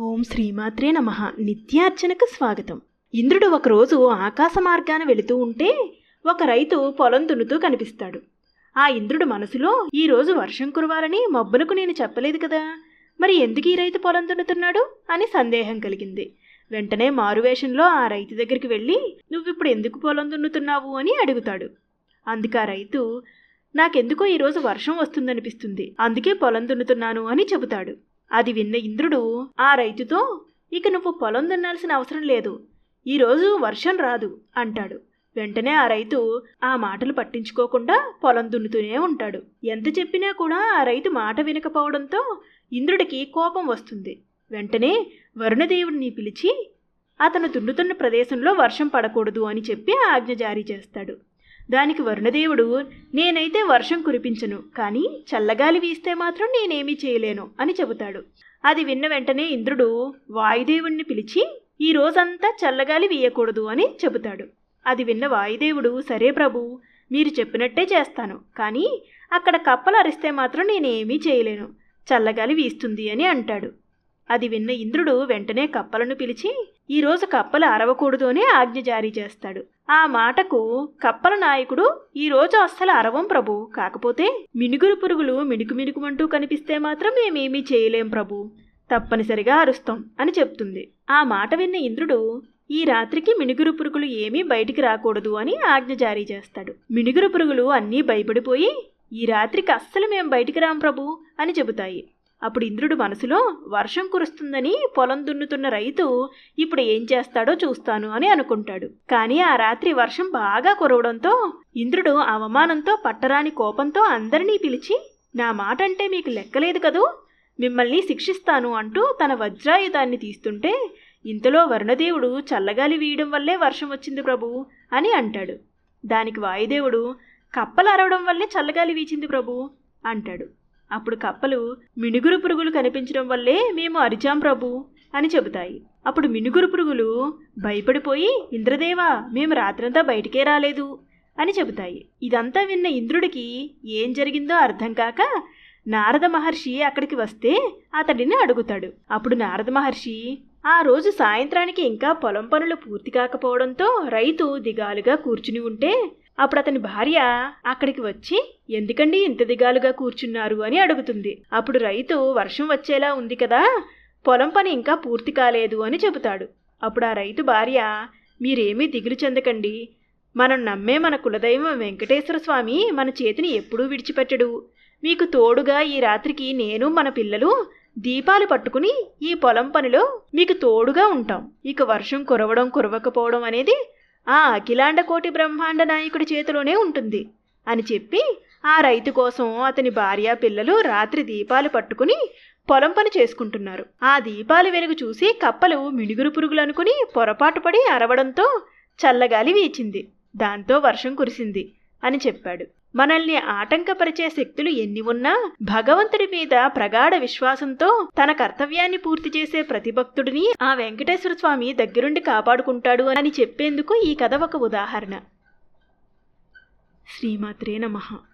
ఓం శ్రీమాత్రే నమ. నిత్యార్చనకు స్వాగతం. ఇంద్రుడు ఒకరోజు ఆకాశ మార్గాన వెళుతూ ఉంటే ఒక రైతు పొలం దున్నుతూ కనిపిస్తాడు. ఆ ఇంద్రుడు మనసులో ఈరోజు వర్షం కురవాలని మబ్బులకు నేను చెప్పలేదు కదా. మరి ఎందుకు ఈ రైతు పొలం దున్నుతున్నాడు? అని సందేహం కలిగింది. వెంటనే మారువేషంలో ఆ రైతు దగ్గరికి వెళ్ళి నువ్విప్పుడు ఎందుకు పొలం దున్నుతున్నావు? అని అడుగుతాడు. అందుకు ఆ రైతు నాకెందుకో ఈరోజు వర్షం వస్తుందనిపిస్తుంది. అందుకే పొలం దున్నుతున్నాను అని చెబుతాడు. అది విన్న ఇంద్రుడు ఆ రైతుతో ఇక నువ్వు పొలం దున్నాల్సిన అవసరం లేదు. ఈరోజు వర్షం రాదు అంటాడు. వెంటనే ఆ రైతు ఆ మాటలు పట్టించుకోకుండా పొలం దున్నుతూనే ఉంటాడు. ఎంత చెప్పినా కూడా ఆ రైతు మాట వినకపోవడంతో ఇంద్రుడికి కోపం వస్తుంది. వెంటనే వరుణదేవుడిని పిలిచి అతను దున్నుతున్న ప్రదేశంలో వర్షం పడకూడదు అని చెప్పి ఆజ్ఞ జారీ చేస్తాడు. దానికి వరుణదేవుడు నేనైతే వర్షం కురిపించను కానీ చల్లగాలి వీస్తే మాత్రం నేనేమీ చేయలేను అని చెబుతాడు. అది విన్న వెంటనే ఇంద్రుడు వాయుదేవుణ్ణి పిలిచి ఈ రోజంతా చల్లగాలి వీయకూడదు అని చెబుతాడు. అది విన్న వాయుదేవుడు సరే ప్రభు మీరు చెప్పినట్టే చేస్తాను కానీ అక్కడ కప్పలు అరిస్తే మాత్రం నేనేమీ చేయలేను చల్లగాలి వీస్తుంది అని అంటాడు. అది విన్న ఇంద్రుడు వెంటనే కప్పలను పిలిచి ఈరోజు కప్పలు అరవకూడదు అని ఆజ్ఞ జారీ చేస్తాడు. ఆ మాటకు కప్పల నాయకుడు ఈరోజు అస్సలు అరవం ప్రభు. కాకపోతే మినుగురు పురుగులు మిణుకు మిణుకుమంటూ కనిపిస్తే మాత్రం మేమేమీ చేయలేం ప్రభు. తప్పనిసరిగా అరుస్తాం అని చెప్తుంది. ఆ మాట విన్న ఇంద్రుడు ఈ రాత్రికి మినుగురు పురుగులు ఏమీ బయటికి రాకూడదు అని ఆజ్ఞ జారీ చేస్తాడు. మినుగురు పురుగులు అన్నీ భయపడిపోయి ఈ రాత్రికి అస్సలు మేం బయటికి రాం ప్రభు అని చెబుతాయి. అప్పుడు ఇంద్రుడు మనసులో వర్షం కురుస్తుందని పొలం దున్నుతున్న రైతు ఇప్పుడు ఏం చేస్తాడో చూస్తాను అని అనుకుంటాడు. కానీ ఆ రాత్రి వర్షం బాగా కురవడంతో ఇంద్రుడు అవమానంతో పట్టరాని కోపంతో అందరినీ పిలిచి నా మాట అంటే మీకు లెక్కలేదు కదూ? మిమ్మల్ని శిక్షిస్తాను అంటూ తన వజ్రాయుధాన్ని తీస్తుంటే ఇంతలో వరుణదేవుడు చల్లగాలి వీయడం వల్లే వర్షం వచ్చింది ప్రభు అని అంటాడు. దానికి వాయుదేవుడు కప్పలు అరవడం వల్లే చల్లగాలి వీచింది ప్రభు అంటాడు. అప్పుడు కప్పలు మినుగురు పురుగులు కనిపించడం వల్లే మేము అరిచాం ప్రభు అని చెబుతాయి. అప్పుడు మినుగురు పురుగులు భయపడిపోయి ఇంద్రదేవా మేము రాత్రంతా బయటికే రాలేదు అని చెబుతాయి. ఇదంతా విన్న ఇంద్రుడికి ఏం జరిగిందో అర్థం కాక నారద మహర్షి అక్కడికి వస్తే అతడిని అడుగుతాడు. అప్పుడు నారద మహర్షి ఆ రోజు సాయంత్రానికి ఇంకా పొలం పనులు పూర్తి కాకపోవడంతో రైతు దిగాలుగా కూర్చుని ఉంటే అప్పుడు అతని భార్య అక్కడికి వచ్చి ఎందుకండి ఇంత దిగాలుగా కూర్చున్నారు? అని అడుగుతుంది. అప్పుడు రైతు వర్షం వచ్చేలా ఉంది కదా పొలం పని ఇంకా పూర్తి కాలేదు అని చెబుతాడు. అప్పుడు ఆ రైతు భార్య మీరేమీ దిగులు చెందకండి. మనం నమ్మే మన కులదైవం వెంకటేశ్వర స్వామి మన చేతిని ఎప్పుడూ విడిచిపెట్టడు. మీకు తోడుగా ఈ రాత్రికి నేను మన పిల్లలు దీపాలు పట్టుకుని ఈ పొలం పనిలో మీకు తోడుగా ఉంటాం. ఇక వర్షం కురవడం కురవకపోవడం అనేది ఆ అఖిలాండ కోటి బ్రహ్మాండ నాయకుడి చేతిలోనే ఉంటుంది అని చెప్పి ఆ రైతు కోసం అతని భార్య పిల్లలు రాత్రి దీపాలు పట్టుకుని పొలం పని చేసుకుంటున్నారు. ఆ దీపాలు వెలుగు చూసి కప్పలు మినుగురు పురుగులు అనుకుని పొరపాటు పడి అరవడంతో చల్లగాలి వీచింది. దాంతో వర్షం కురిసింది. అని చెప్పాడు. మనల్ని ఆటంకపరిచే శక్తులు ఎన్ని ఉన్నా భగవంతుడి మీద ప్రగాఢ విశ్వాసంతో తన కర్తవ్యాన్ని పూర్తి చేసే ప్రతి భక్తుడిని ఆ వెంకటేశ్వర స్వామి దగ్గరుండి కాపాడుకుంటాడు అని చెప్పేందుకు ఈ కథ ఒక ఉదాహరణ. శ్రీమాత్రే నమః.